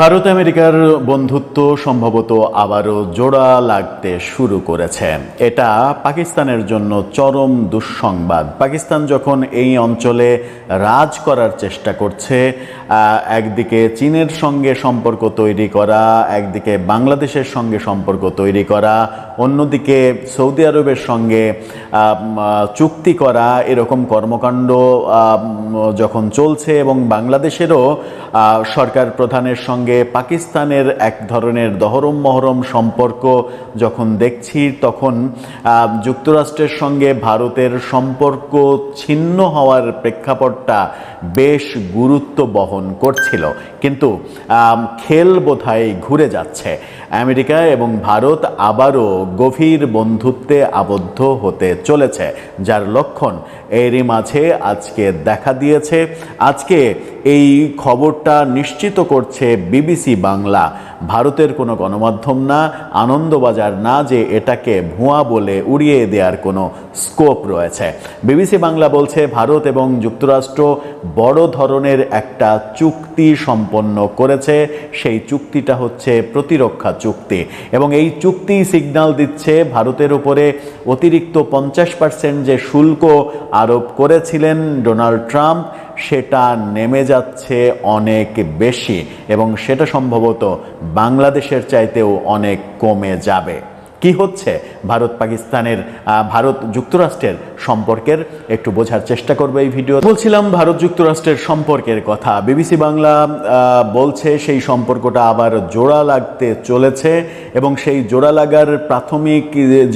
ভারত আমেরিকার বন্ধুত্ব সম্ভবত আবারও জোড়া লাগতে শুরু করেছে। এটা পাকিস্তানের জন্য চরম দুঃসংবাদ। পাকিস্তান যখন এই অঞ্চলে রাজ করার চেষ্টা করছে একদিকে চীনের সঙ্গে সম্পর্ক তৈরি করা, একদিকে বাংলাদেশের সঙ্গে সম্পর্ক তৈরি করা, অন্যদিকে সৌদি আরবের সঙ্গে চুক্তি করা, এরকম কর্মকাণ্ড যখন চলছে এবং বাংলাদেশেরও সরকার প্রধানের সঙ্গে পাকিস্তানের এক ধরনের দহরম মহরম সম্পর্ক যখন দেখছি, তখন যুক্তরাষ্ট্রের সঙ্গে ভারতের সম্পর্ক ছিন্ন হওয়ার প্রেক্ষাপটটা বেশ গুরুত্ব বহন করছিল। কিন্তু খেল বোধহয় ঘুরে যাচ্ছে। আমেরিকা এবং ভারত আবারও গভীর বন্ধুত্বে আবদ্ধ হতে চলেছে, যার লক্ষণ এরই মাঝে আজকে দেখা দিয়েছে। আজকে এই খবরটা নিশ্চিত করছে বিবিসি বাংলা। ভারতের কোনো গণমাধ্যম না, আনন্দবাজার না যে এটাকে ভুয়া বলে উড়িয়ে দেওয়ার কোনো স্কোপ রয়েছে। বিবিসি বাংলা বলছে, ভারত এবং যুক্তরাষ্ট্র বড় ধরনের একটা চুক্তি সম্পন্ন করেছে। সেই চুক্তিটা হচ্ছে প্রতিরক্ষা চুক্তি। এবং এই চুক্তি সিগন্যাল দিচ্ছে ভারতের উপরে অতিরিক্ত পঞ্চাশ পার্সেন্ট যে শুল্ক আরোপ করেছিলেন ডোনাল্ড ট্রাম্প। সেটা নেমে যাচ্ছে অনেক বেশি এবং সেটা সম্ভবত বাংলাদেশের চাইতেও অনেক কমে যাবে। কি হচ্ছে? ভারত পাকিস্তানের ভারত যুক্তরাষ্ট্রের সম্পর্কের একটু বোঝার চেষ্টা করবে এই ভিডিও। বলছিলাম ভারত যুক্তরাষ্ট্রের সম্পর্কের কথা। বিবিসি বাংলা বলছে সেই সম্পর্কটা আবার জোড়া লাগতে চলেছে এবং সেই জোড়া লাগার প্রাথমিক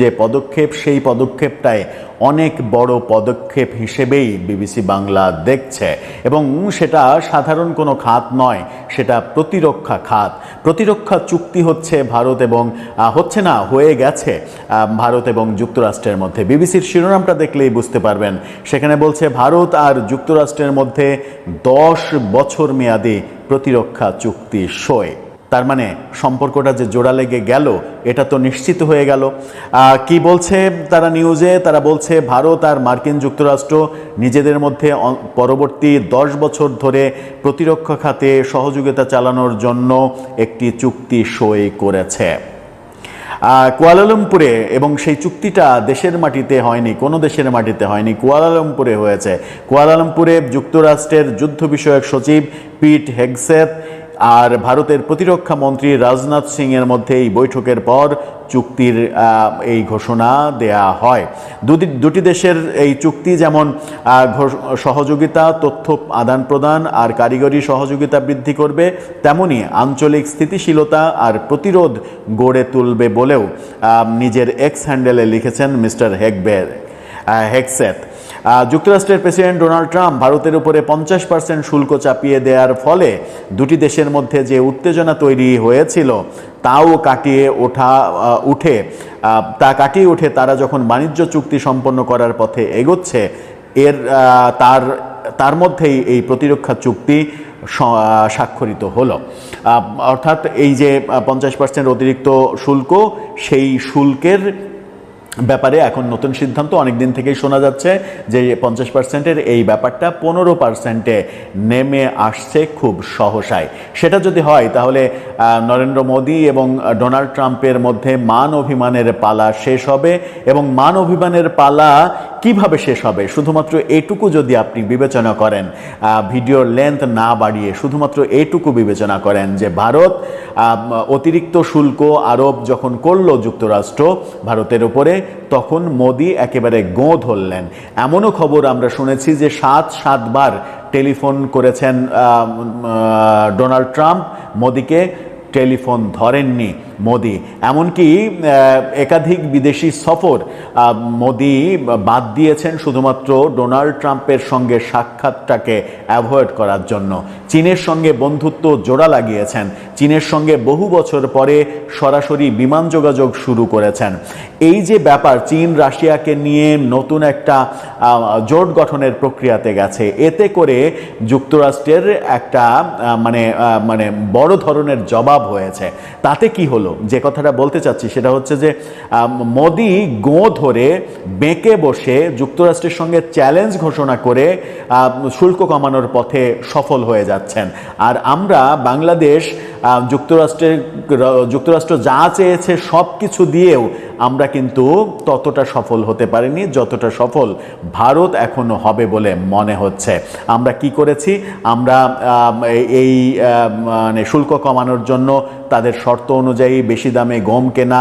যে পদক্ষেপ, সেই পদক্ষেপটায় অনেক বড় পদক্ষেপ হিসেবেই বিবিসি বাংলা দেখছে এবং সেটা সাধারণ কোনো খাত নয়, সেটা প্রতিরক্ষা খাত। প্রতিরক্ষা চুক্তি হচ্ছে ভারত এবং হচ্ছে না, হয়ে গেছে ভারত এবং যুক্তরাষ্ট্রের মধ্যে। বিবিসির শিরোনামটা দেখলেই বুঝতে পারবেন। সেখানে বলছে, ভারত আর যুক্তরাষ্ট্রের মধ্যে দশ বছর মেয়াদি প্রতিরক্ষা চুক্তি সই। তার মানে সম্পর্কটা যে জোড়া লেগে গেল, এটা তো নিশ্চিত হয়ে গেল। কি বলছে তারা নিউজে? তারা বলছে, ভারত আর মার্কিন যুক্তরাষ্ট্র নিজেদের মধ্যে পরবর্তী দশ বছর ধরে প্রতিরক্ষা খাতে সহযোগিতা চালানোর জন্য একটি চুক্তি সই করেছে। কুয়ালালামপুরে এবং সেই চুক্তিটা দেশের মাটিতে হয়নি, কোনো দেশের মাটিতে হয়নি, কুয়ালালামপুরে হয়েছে। কুয়ালালামপুরে যুক্তরাষ্ট্রের যুদ্ধ বিষয়ক সচিব পিট হেগসেথ আর ভারতের প্রতিরক্ষা মন্ত্রী রাজনাথ সিংয়ের মধ্যে এই বৈঠকের পর চুক্তির এই ঘোষণা দেয়া হয়। দুটি দুটি দেশের এই চুক্তি যেমন সহযোগিতা, তথ্য আদান প্রদান আর কারিগরি সহযোগিতা বৃদ্ধি করবে, তেমনি আঞ্চলিক স্থিতিশীলতা আর প্রতিরোধ গড়ে তুলবে বলেও নিজের এক্স হ্যান্ডেলে লিখেছেন মিস্টার হেকবের হেকসেথ যুক্তরাষ্ট্রের প্রেসিডেন্ট ডোনাল্ড ট্রাম্প ভারতের উপরে পঞ্চাশ পার্সেন্ট শুল্ক চাপিয়ে দেওয়ার ফলে দুটি দেশের মধ্যে যে উত্তেজনা তৈরি হয়েছিল, তাও কাটিয়ে ওঠা উঠে তা কাটিয়ে উঠে তারা যখন বাণিজ্য চুক্তি সম্পন্ন করার পথে এগোচ্ছে, এর তার তার মধ্যেই এই প্রতিরক্ষা চুক্তি স্বাক্ষরিত হলো। অর্থাৎ এই যে পঞ্চাশ পার্সেন্ট অতিরিক্ত শুল্ক, সেই শুল্কের ব্যাপারে এখন নতুন সিদ্ধান্ত অনেক দিন থেকেই শোনা যাচ্ছে যে পঞ্চাশ পার্সেন্টের এই ব্যাপারটা পনেরো পার্সেন্টে নেমে আসছে খুব সহসায়। সেটা যদি হয়, তাহলে নরেন্দ্র মোদী এবং ডোনাল্ড ট্রাম্পের মধ্যে মান অভিমানের পালা শেষ হবে এবং মান অভিমানের পালা কীভাবে শেষ হবে? শুধুমাত্র এটুকু যদি আপনি বিবেচনা করেন ভিডিওর লেন্থ না বাড়িয়ে শুধুমাত্র এটুকু বিবেচনা করেন যে ভারত অতিরিক্ত শুল্ক আরোপ যখন করল যুক্তরাষ্ট্র ভারতের উপরে তখন মোদি একেবারে গোঁ ধরলেন এমনও খবর আমরা শুনেছি যে সাত সাতবার টেলিফোন করেছেন ডোনাল্ড ট্রাম্প। মোদিকে টেলিফোন ধরেননি। মোদি। এমনকি একাধিক বিদেশি সফর মোদি বাদ দিয়েছেন শুধুমাত্র ডোনাল্ড ট্রাম্পের সঙ্গে সাক্ষাৎটাকে অ্যাভয়েড করার জন্য। চীনের সঙ্গে বন্ধুত্ব জোড়া লাগিয়েছেন। চীনের সঙ্গে বহু বছর পরে সরাসরি বিমান যোগাযোগ শুরু করেছেন। এই যে ব্যাপার, চীন রাশিয়াকে নিয়ে নতুন একটা জোট গঠনের প্রক্রিয়াতে গেছে। এতে করে যুক্তরাষ্ট্রের একটা মানে মানে বড় ধরনের জবাব হয়েছে। তাতে কি হলো? হলো যে কথাটা বলতে চাচ্ছি সেটা হচ্ছে যে মোদি গো ধরে বেঁকে বসে যুক্তরাষ্ট্রের সঙ্গে চ্যালেঞ্জ ঘোষণা করে শুল্ক কমানোর পথে সফল হয়ে যাচ্ছেন। আর আমরা বাংলাদেশ যুক্তরাষ্ট্রের, যুক্তরাষ্ট্র যা চেয়েছে সব কিছু দিয়েও আমরা কিন্তু ততটা সফল হতে পারিনি, যতটা সফল ভারত এখনও হবে বলে মনে হচ্ছে। আমরা কি করেছি? আমরা এই মানে শুল্ক কমানোর জন্য তাদের শর্ত অনুযায়ী বেশি দামে গম কেনা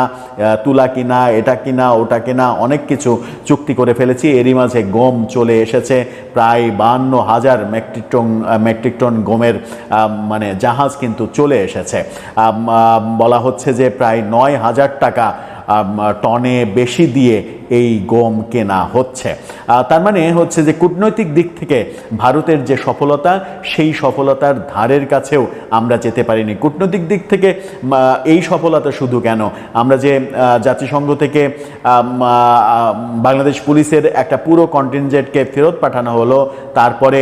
তুলা কিনা, এটা কিনা, ওটা কেনা, অনেক কিছু চুক্তি করে ফেলেছি। এরই মাঝে গম চলে এসেছে, প্রায় বান্ন হাজার মেট্রিক টন মেট্রিক টন গমের মানে জাহাজ কিন্তু চলে এসেছে। বলা হচ্ছে যে প্রায় নয় হাজার টাকা টনে বেশি দিয়ে এই গম কেনা হচ্ছে। তার মানে হচ্ছে যে কূটনৈতিক দিক থেকে ভারতের যে সফলতা, সেই সফলতার ধারের কাছেও আমরা যেতে পারিনি। কূটনৈতিক দিক থেকে এই সফলতা শুধু কেন? আমরা যে জাতিসংঘ থেকে বাংলাদেশ পুলিশের একটা পুরো কন্টিনজেন্টকে ফেরত পাঠানো হলো, তারপরে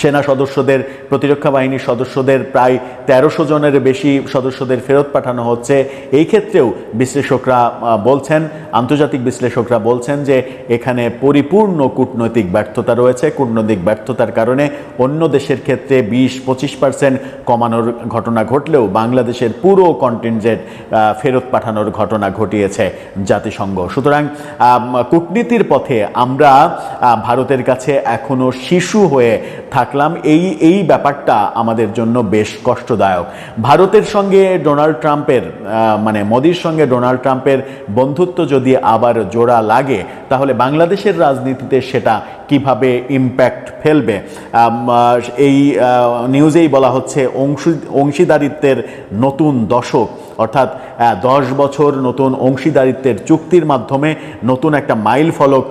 সেনা সদস্যদের, প্রতিরক্ষা বাহিনীর সদস্যদের প্রায় তেরোশো জনের বেশি সদস্যদের ফেরত পাঠানো হচ্ছে। এই ক্ষেত্রেও বিশ্লেষকরা বলছেন, আন্তর্জাতিক বিশ্লেষকরা বলছেন যে এখানে পরিপূর্ণ কূটনৈতিক ব্যর্থতা রয়েছে। কূটনৈতিক ব্যর্থতার কারণে অন্য দেশের ক্ষেত্রে বিশ, পঁচিশ পার্সেন্ট কমানোর ঘটনা ঘটলেও বাংলাদেশের পুরো কন্টিনজেন্ট ফেরত পাঠানোর ঘটনা ঘটিয়েছে জাতিসংঘ। সুতরাং কূটনীতির পথে আমরা ভারতের কাছে এখনও শিশু হয়ে থাকলাম, এই এই ব্যাপারটা আমাদের জন্য বেশ কষ্টদায়ক। ভারতের সঙ্গে ডোনাল্ড ট্রাম্পের মানে মোদির সঙ্গে ডোনাল্ড ট্রাম্পের বন্ধুত্ব যদি আবার জোড়া লাগে, তাহলে বাংলাদেশের রাজনীতিতে সেটা কীভাবে ইম্প্যাক্ট ফেলবে? এই নিউজেই বলা হচ্ছে অংশী, অংশীদারিত্বের নতুন দশক। অর্থাৎ দশ বছর নতুন অংশীদারিত্বের চুক্তির মাধ্যমে নতুন একটা মাইল ফলক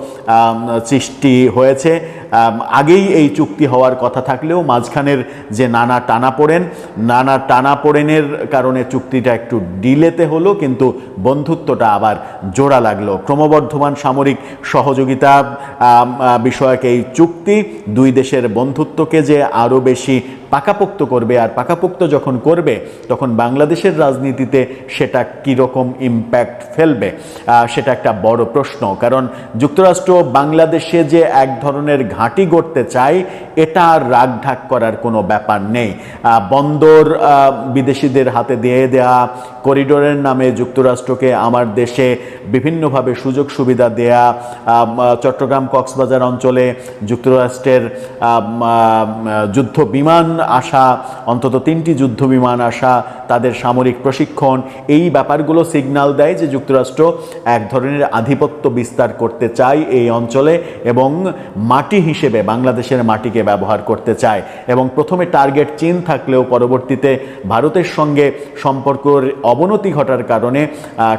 সৃষ্টি হয়েছে। আগেই এই চুক্তি হওয়ার কথা থাকলেও মাঝখানের যে নানা টানাপোড়েন, নানা টানাপোড়েনের কারণে চুক্তিটা একটু ডিলেতে হলো, কিন্তু বন্ধুত্বটা আবার জোড়া লাগল। ক্রমবর্ধমান সামরিক সহযোগিতা বিষয়ক এই চুক্তি, দুই দেশের বন্ধুত্বকে যে আরও বেশি পাকাপোক্ত করবে আর পাকাপোক্ত যখন করবে, তখন বাংলাদেশের রাজনীতিতে সেটা কীরকম ইম্প্যাক্ট ফেলবে? সেটা একটা বড় প্রশ্ন। কারণ যুক্তরাষ্ট্র বাংলাদেশে যে এক ধরনের ঘাঁটি গড়তে চায়, এটা আর রাগঢাক করার কোনো ব্যাপার নেই। বন্দর বিদেশিদের হাতে দিয়ে দেয়া, করিডোরের নামে যুক্তরাষ্ট্রকে আমার দেশে বিভিন্নভাবে সুযোগ সুবিধা দেয়া চট্টগ্রাম কক্সবাজার অঞ্চলে যুক্তরাষ্ট্রের যুদ্ধ বিমান আসা অন্তত তিনটি যুদ্ধ বিমান আসা তাদের সামরিক প্রশিক্ষণ, এই ব্যাপারগুলো সিগন্যাল দেয় যে যুক্তরাষ্ট্র এক ধরনের আধিপত্য বিস্তার করতে চায় এই অঞ্চলে এবং মাটি হিসেবে বাংলাদেশের মাটিকে ব্যবহার করতে চায় এবং প্রথমে টার্গেট চীন থাকলেও পরবর্তীতে ভারতের সঙ্গে সম্পর্কর অবনতি ঘটার কারণে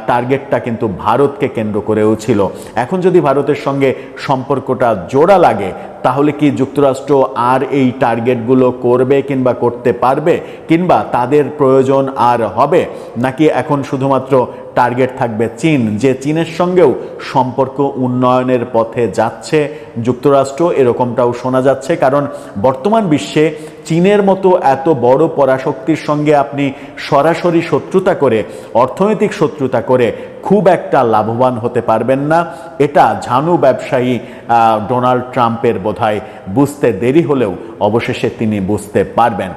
টার্গেটটা কিন্তু ভারতকে কেন্দ্র করেও ছিল। এখন যদি ভারতের সঙ্গে সম্পর্কটা জোড়া লাগে তাহলে কি যুক্তরাষ্ট্র আর এই টার্গেটগুলো করবে কিংবা করতে পারবে? কিংবা তাদের প্রয়োজন আর হবে? নাকি এখন শুধুমাত্র টার্গেট থাকবে চীন, যে চীনের সঙ্গেও সম্পর্ক উন্নয়নের পথে যাচ্ছে যুক্তরাষ্ট্র? এরকমটাও শোনা যাচ্ছে, কারণ বর্তমান বিশ্বে চীনের মতো এত বড় পরাশক্তির সঙ্গে আপনি সরাসরি শত্রুতা করে, অর্থনৈতিক শত্রুতা করে খুব একটা লাভবান হতে পারবেন না। এটা ঝানু ব্যবসায়ী ডোনাল্ড ট্রাম্পের বোধহয় বুঝতে দেরি হলেও অবশেষে তিনি বুঝতে পারবেন।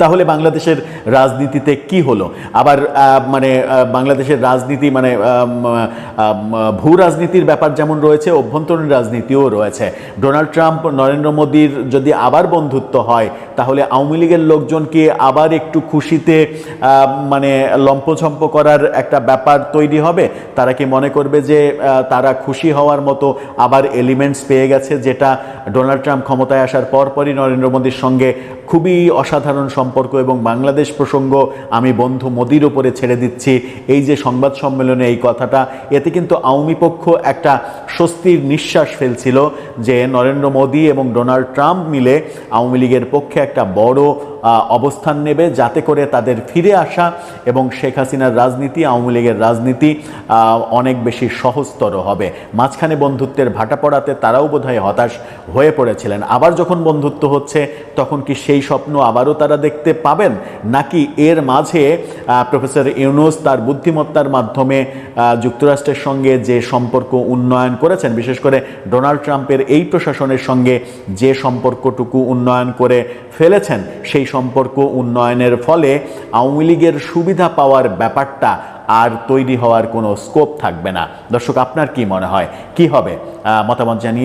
তাহলে বাংলাদেশের রাজনীতিতে কি হলো? আবার মানে বাংলাদেশের রাজনীতি মানে ভূ রাজনীতির ব্যাপার যেমন রয়েছে, অভ্যন্তরীণ রাজনীতিও রয়েছে। ডোনাল্ড ট্রাম্প, নরেন্দ্র মোদীর যদি আবার বন্ধুত্ব হয়, তাহলে আওয়ামী লীগের লোকজনকে আবার একটু খুশিতে মানে লম্পঝম্প করার একটা ব্যাপার তৈরি হবে। তারা কি মনে করবে যে তারা খুশি হওয়ার মতো আবার এলিমেন্টস পেয়ে গেছে, যেটা ডোনাল্ড ট্রাম্প ক্ষমতায় আসার পরপরই নরেন্দ্র মোদীর সঙ্গে খুবই অসাধারণ সম্পর্ক এবং বাংলাদেশ প্রসঙ্গ আমি বন্ধু মোদির ওপরে ছেড়ে দিচ্ছি। এই যে সংবাদ সম্মেলনে এই কথাটা, এতে কিন্তু আওয়ামী পক্ষ একটা স্বস্তির নিঃশ্বাস ফেলছিল যে নরেন্দ্র মোদী এবং ডোনাল্ড ট্রাম্প মিলে আওয়ামী লীগের পক্ষে একটা বড় অবস্থান নেবে যাতে করে তাদের ফিরে আসা এবং শেখ হাসিনার রাজনীতি, আওয়ামী লীগের রাজনীতি অনেক বেশি সহজতর হবে। মাঝখানে বন্ধুত্বের ভাটা পড়াতে তারাও বোধহয় হতাশ হয়ে পড়েছিলেন। আবার যখন বন্ধুত্ব হচ্ছে, তখন কি সেই স্বপ্ন আবারও তারা দেখতে পাবেন? নাকি এর মাঝে প্রফেসর ইউনুস তার বুদ্ধিমত্তার মাধ্যমে যুক্তরাষ্ট্রের সঙ্গে যে সম্পর্ক উন্নয়ন করেছেন, বিশেষ করে ডোনাল্ড ট্রাম্পের এই প্রশাসনের সঙ্গে যে সম্পর্কটুকু উন্নয়ন করে ফেলেছেন, সেই সম্পর্ক উন্নয়নের ফলে আওয়ামী লীগের সুবিধা পাওয়ার ব্যাপারটা আর তৈরি হওয়ার কোনো স্কোপ থাকবে না। দর্শক, আপনার কি মনে হয়? কি হবে? মতামত জানিয়ে